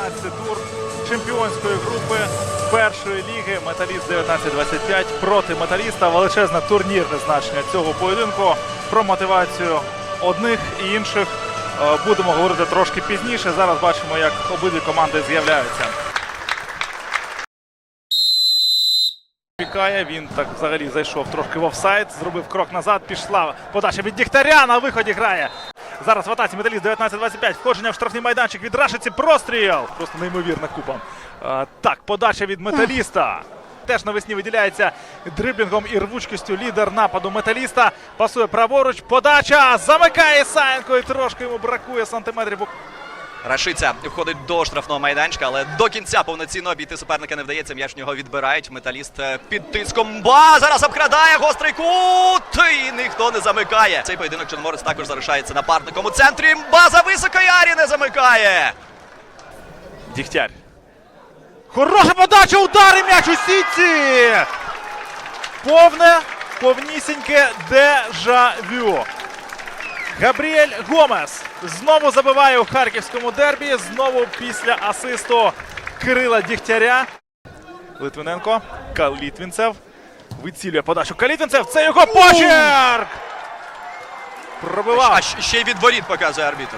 12 тур чемпіонської групи першої ліги Металіст 1925 проти металіста. Величезне турнірне значення цього поєдинку. Про мотивацію одних і інших е, будемо говорити трошки пізніше. Зараз бачимо, як обидві команди з'являються. Пікає, він так взагалі зайшов трошки в офсайд, зробив крок назад, пішла подача від Дігтяря, на виході грає. Зараз в атаці металіст 19-25, входження в штрафний майданчик від Рашиці, простріл! Просто неймовірна купа. Так, подача від металіста. Теж навесні виділяється дриблінгом і рвучкістю лідер нападу металіста. Пасує праворуч, подача, замикає Саєнко і трошки йому бракує сантиметрів. Рашиця входить до штрафного майданчика, але до кінця повноцінно обійти суперника не вдається. М'яч в нього відбирають. Металіст е, під тиском. Ба! Зараз обкрадає гострий кут! І ніхто не замикає. Цей поєдинок Чорноморець також залишається напарником у центрі. База високо Ярі не замикає. Дігтяр. Хороша подача, удари м'яч у сітці! Повне, повнісіньке дежавю. Габріель Гомес знову забиває у харківському дербі. Знову після асисту Кирила Дігтяря. Литвиненко. Калітвінцев. Вицілює подачу. Калітвінцев. Це його почерк! Пробивав. А ще й від воріт показує арбітр.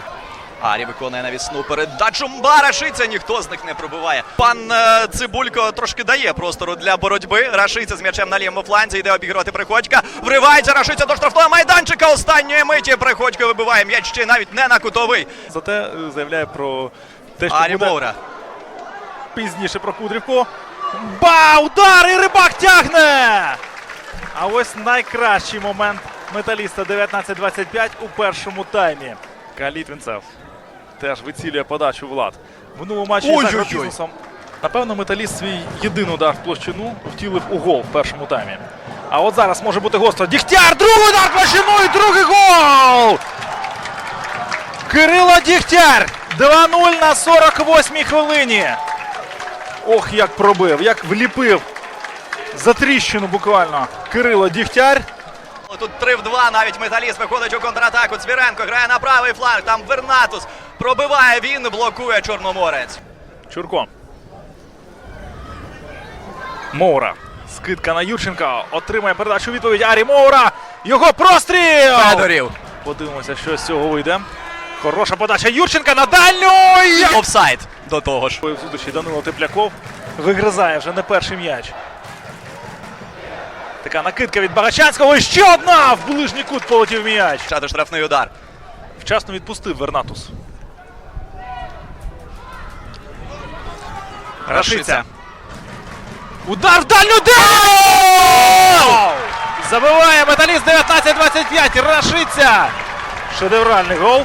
Арі виконує навісну передачу. Рашиця ніхто з них не пробиває. Пан е, Цибулько трошки дає простору для боротьби. Рашиця з м'ячем на лівому фланзі йде обігрувати Приходька. Вривається Рашиця до штрафного майданчика. Останньої миті Приходько вибиває м'яч ще навіть не на кутовий. Зате е, заявляє про те, що Арі буде Моура. пізніше про Кудрівку. Ба! Удар! І рибак тягне! А ось найкращий момент металіста 19-25 у першому таймі. Калітвінцев теж вицілює подачу Влад. В минулому матчі Ой-ой-ой. з агробізнесом. Напевно, металіст свій єдиний удар в площину втілив у гол в першому таймі. А от зараз може бути гостро. Дігтяр! Другий удар в площину і другий гол! Кирило Дігтяр! 2-0 на 48-й хвилині. Ох, як пробив, як вліпив за тріщину буквально. Кирило Дігтяр. Тут 3 в 2, навіть металіст виходить у контратаку. Цвіренко грає на правий фланг. Там Вернатус пробиває він, блокує Чорноморець. Чурко. Моура. Скидка на Юрченка. Отримає передачу відповідь. Арі Моура. Його простріл! Федорів. Подивимося, що з цього вийде. Хороша подача Юрченка на дальню. І Офсайд до того ж. Зустрічі Данило Тепляков вигризає вже не перший м'яч. Така накидка від Багачанського. І ще одна! В ближній кут полетів м'яч. Чати штрафний удар. Вчасно відпустив Вернатус. Рашиця. Удар в дальню дальню! Забиває металіст 19-25. Рашиця. Шедевральний гол.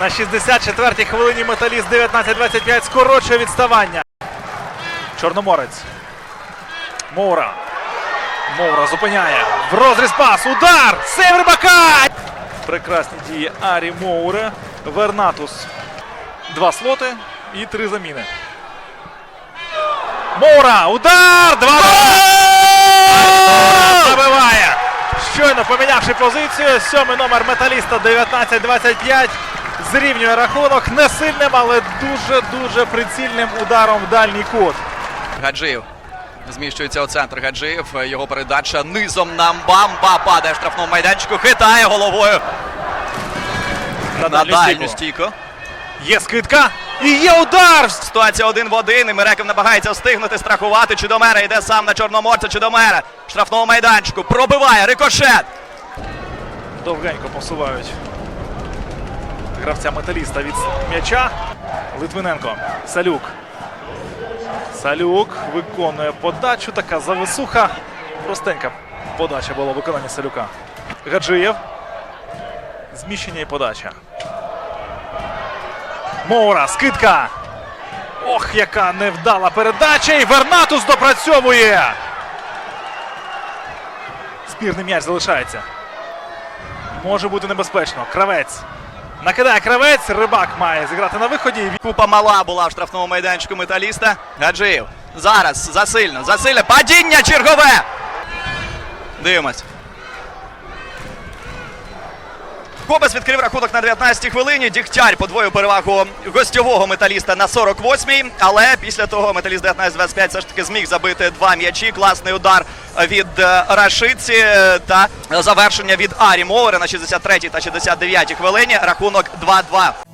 На 64-й хвилині металіст 19-25 скорочує відставання. Чорноморець. Моура. Моура зупиняє. В розріз пас. Удар! Сейв рибака! Прекрасні дії Арі Моуре. Вернатус. Два слоти і три заміни. Моура! Удар! Два Забиває! Щойно помінявши позицію. Сьомий номер металіста 19-25 зрівнює рахунок не сильним, але дуже-дуже прицільним ударом в дальній кут. Гаджиєв. Зміщується у центр Гаджиєв. Його передача низом на Мбамба. Падає в штрафному майданчику. Хитає головою на дальню дальню стійку. Є скидка і є удар! Ситуація один в один. І Мереков намагається встигнути страхувати. Чудомера йде сам на Чорноморця. Чудомера. В штрафному майданчику. Пробиває. Рикошет. Довгенько посувають гравця металіста від м'яча. Литвиненко. Салюк. Салюк виконує подачу. Така зависуха. Простенька подача була виконання Салюка. Гаджиєв. Зміщення і подача. Моура. Скидка. Ох, яка невдала передача. І Вернатус допрацьовує. Спірний м'яч залишається. Може бути небезпечно. Кравець. Накидає кравець. Рибак має зіграти на виході. Купа мала була в штрафному майданчику металіста. Гаджиєв. Зараз засильно, засильно. Падіння чергове. Дивимось. Кобес відкрив рахунок на 19-й хвилині. Дігтяр подвоїв перевагу гостьового металіста на 48-й. Але після того металіст 19-25 все ж таки зміг забити два м'ячі. Класний удар від е, Рашиці е, та завершення від Арі Мовера на 63-й та 69-й хвилині. Рахунок 2-2.